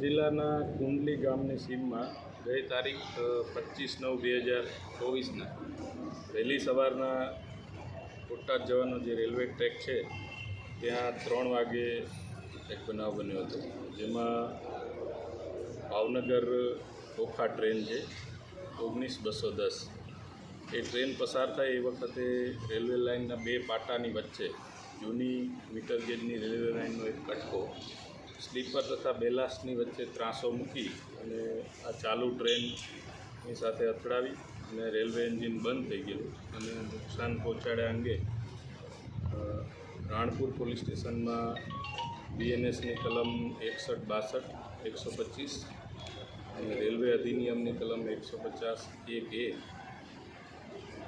જિલ્લાના કુંડલી ગામની સીમમાં ગઈ તારીખ પચીસ નવ બે હજાર ચોવીસના વહેલી સવારના બોટાદ જવાનો જે રેલવે ટ્રેક છે, ત્યાં ત્રણ વાગે એક બનાવ બન્યો હતો. જેમાં ભાવનગર ઓખા ટ્રેન છે, ઓગણીસ બસો દસ. એ ટ્રેન પસાર થાય એ વખતે રેલવે લાઇનના બે પાટાની વચ્ચે જૂની મીટર ગેજની રેલવે લાઇનનો એક કટકો સ્લીપર તથા બેલાસ્ટની વચ્ચે ત્રાસો મૂકી અને આ ચાલુ ટ્રેનની સાથે અથડાવી અને રેલવે એન્જિન બંધ થઈ ગયેલું અને નુકસાન પહોંચાડ્યા અંગે રાણપુર પોલીસ સ્ટેશનમાં બીએનએસની કલમ એકસઠ બાસઠ, એકસો પચીસ અને રેલવે અધિનિયમની કલમ એકસો પચાસ એક એ,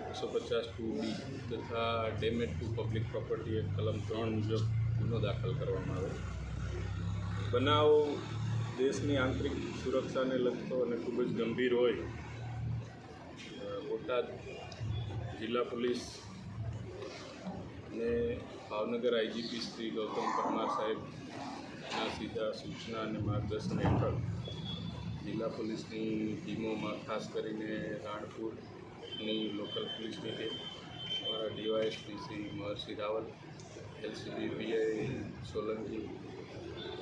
એકસો પચાસ ટુ બી તથા ડેમેજ ટુ પબ્લિક પ્રોપર્ટી એક કલમ ત્રણ મુજબ ગુનો દાખલ કરવામાં આવ્યો બનાવ દેશની આંતરિક સુરક્ષાને લગતો અને ખૂબ જ ગંભીર હોય બોટાદ જિલ્લા પોલીસ અને ભાવનગર આઈજીપી શ્રી ગૌતમ પરમાર સાહેબના સીધા સૂચના અને માર્ગદર્શન હેઠળ જિલ્લા પોલીસની ટીમોમાં ખાસ કરીને રાણપુરની લોકલ પોલીસની ટીમ અમારા DySP Shri Maharshi Raval, LCB VI Solanki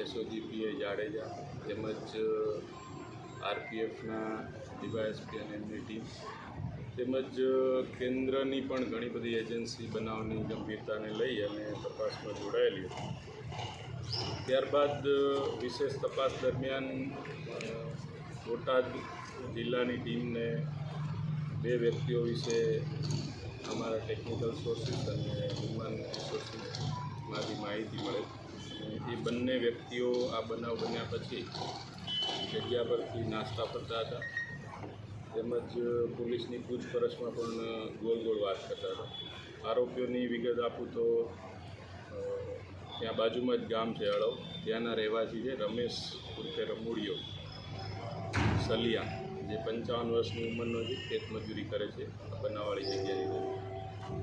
SOG, PA Jadeja તેમજ આરપીએફના ડીવાયએસપી અને એમની ટીમ તેમજ કેન્દ્રની પણ ઘણી બધી એજન્સી બનાવની ગંભીરતાને લઈ અને તપાસમાં જોડાયેલી હતી. ત્યારબાદ વિશેષ તપાસ દરમિયાન બોટાદ જિલ્લાની ટીમને બે વ્યક્તિઓ વિશે અમારા ટેકનિકલ સોર્સિસ અને હ્યુમન સોર્સિસમાંથી માહિતી મળે. એ બંને વ્યક્તિઓ આ બનાવ બન્યા પછી જગ્યા પરથી નાસ્તા કરતા હતા. તેમજ પોલીસની પૂછપરછમાં પણ ગોળ ગોળ વાત કરતા હતા. આરોપીઓની વિગત આપું તો ત્યાં બાજુમાં જ ગામ છે અળવ ત્યાંના રહેવાસી છે રમેશ ઉર્ફે રમુડિયો. સલિયા, જે પંચાવન વર્ષની ઉંમરનો છે ખેતમજૂરી કરે છે બનાવાળી જગ્યાની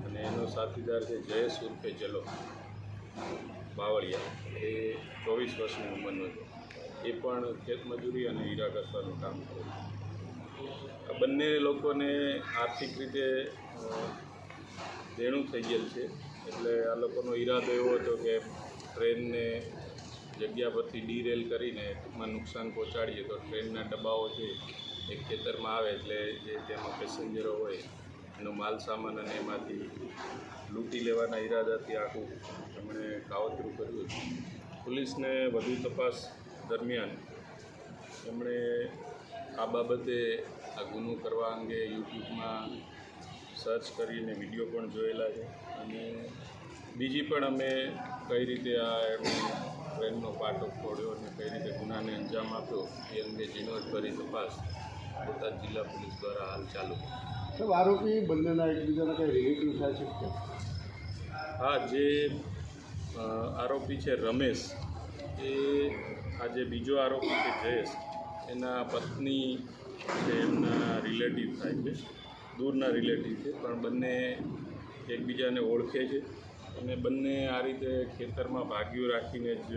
અને એનો સાથીદાર છે જયેશ ઉર્ફે જલો. બાવળિયા. એ ચોવીસ વર્ષની ઉંમરનો હતો. એ પણ ખેતમજૂરી અને હીરા ઘસવાનું કામ કરે આ બંને લોકોને આર્થિક રીતે દેણું થઈ ગયેલ છે. એટલે આ લોકોનો ઈરાદો એવો હતો કે ટ્રેનને જગ્યા પરથી ડીરેલ કરીને ટૂંકમાં નુકસાન પહોંચાડીએ તો ટ્રેનના ડબ્બાઓ છે એ ખેતરમાં આવે એટલે જે તેમાં પેસેન્જરો હોય એનો માલ સામાન અને એમાંથી લૂંટી લેવાના ઈરાદાથી આખું એમણે કાવતરું કર્યું હતું પોલીસને વધુ તપાસ દરમિયાન એમણે આ બાબતે આ ગુનો કરવા અંગે યુટ્યુબમાં સર્ચ કરીને વીડિયો પણ જોયેલા છે અને બીજી પણ અમે કઈ રીતે આ એમણે ટ્રેનનો પાટો ફોડ્યો અને કઈ રીતે ગુનાને અંજામ આપ્યો એ અંગે ઝીણવટભરી તપાસ બોટાદ જિલ્લા પોલીસ દ્વારા હાલ ચાલુ. સાહેબ, આરોપી બંનેના એકબીજાના કંઈ રિલેટિવ થાય છે હા, જે આરોપી છે રમેશ, એ આ જે બીજો આરોપી છે જયેશ. એના પત્ની છે, એમના રિલેટિવ થાય છે, દૂરના રિલેટિવ છે, પણ બંને એકબીજાને ઓળખે છે. અને બંને આ રીતે ખેતરમાં ભાગ્યું રાખીને જ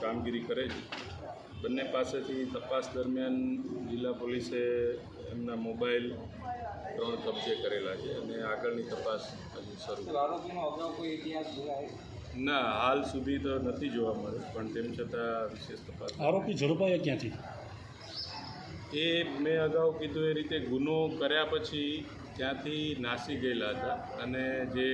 કામગીરી કરે છે. બંને પાસેથી તપાસ દરમિયાન જિલ્લા પોલીસે એમના મોબાઈલ ત્રણ કબજે કરેલા છે અને આગળની તપાસ હજી શરૂ. આરોપીનો અગાઉ કોઈ ઇતિહાસ જોવાય ના હાલ સુધી તો નથી જોવા મળ્યું પણ તેમ છતાં વિશેષ તપાસ આરોપી ઝડપાયા ક્યાંથી? એ મેં અગાઉ કીધું એ રીતે ગુનો કર્યા પછી ત્યાંથી નાસી ગયેલા હતા અને જે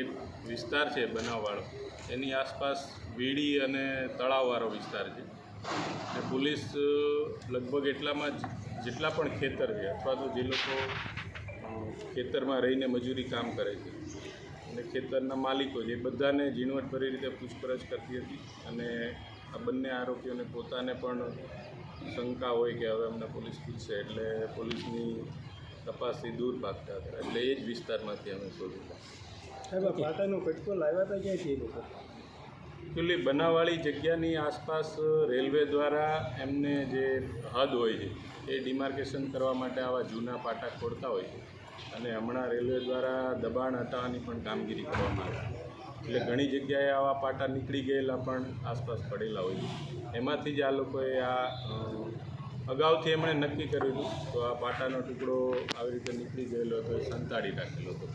વિસ્તાર છે બનાવવાળો એની આસપાસ વીડી અને તળાવવાળો વિસ્તાર છે. અને પોલીસ લગભગ એટલામાં જેટલા પણ ખેતર છે, અથવા તો જે લોકો ખેતરમાં રહીને મજૂરી કામ કરે છે, અને ખેતરના માલિકો છે, એ બધાને ઝીણવટભરી રીતે પૂછપરછ કરતી હતી અને આ બંને આરોપીઓને પોતાને પણ શંકા હોય કે હવે અમને પોલીસ પૂછશે એટલે પોલીસની તપાસથી દૂર ભાગતા હતા. એટલે એ જ વિસ્તારમાંથી અમે શોધ્યું. સાહેબ કટકો લાવ્યા હતા ક્યાંથી એ લોકો? એકચ્યુઅલી બનાવવાળી જગ્યાની આસપાસ રેલવે દ્વારા એમને જે હદ હોય છે, એ ડિમાર્કેશન કરવા માટે આવા જૂના પાટા ખોડતા હોય છે. અને હમણાં રેલવે દ્વારા દબાણ હટાવવાની પણ કામગીરી કરવામાં આવે એટલે ઘણી જગ્યાએ આવા પાટા નીકળી ગયેલા પણ આસપાસ પડેલા હોય છે. એમાંથી જ આ લોકોએ આ અગાઉથી એમણે નક્કી કર્યું હતું તો આ પાટાનો ટુકડો આવી રીતે નીકળી ગયેલો હતો એ સંતાડી રાખેલો હતો.